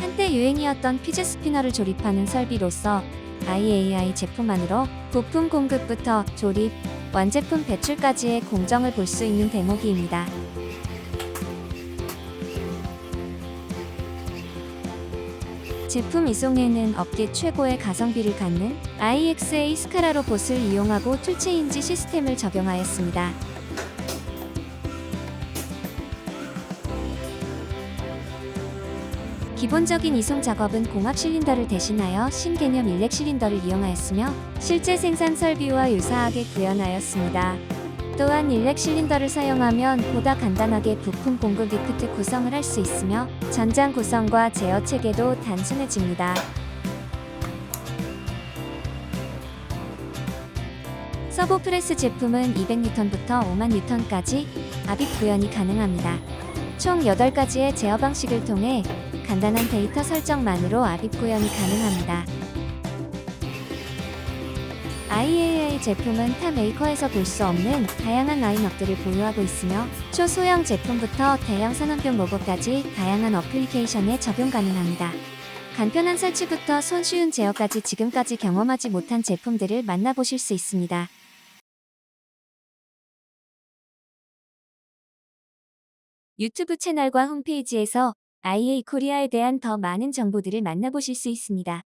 한때 유행이었던 피즈 스피너를 조립하는 설비로서 IAI 제품만으로 부품 공급부터 조립, 완제품 배출까지의 공정을 볼 수 있는 대목이입니다. 제품 이송에는 업계 최고의 가성비를 갖는 IXA 스카라 로봇을 이용하고 툴체인지 시스템을 적용하였습니다. 기본적인 이송 작업은 공합 실린더를 대신하여 신개념 일렉 실린더를 이용하였으며 실제 생산 설비와 유사하게 구현하였습니다. 또한 일렉 실린더를 사용하면 보다 간단하게 부품 공급 리프트 구성을 할 수 있으며 전장 구성과 제어 체계도 단순해집니다. 서브 프레스 제품은 200N부터 5만 N까지 압입 구현이 가능합니다. 총 8가지의 제어 방식을 통해 간단한 데이터 설정만으로 압입 구현이 가능합니다. IAI 제품은 타 메이커에서 볼 수 없는 다양한 라인업들을 보유하고 있으며 초소형 제품부터 대형 산업용 로봇까지 다양한 어플리케이션에 적용 가능합니다. 간편한 설치부터 손쉬운 제어까지 지금까지 경험하지 못한 제품들을 만나보실 수 있습니다. 유튜브 채널과 홈페이지에서 IA 코리아에 대한 더 많은 정보들을 만나보실 수 있습니다.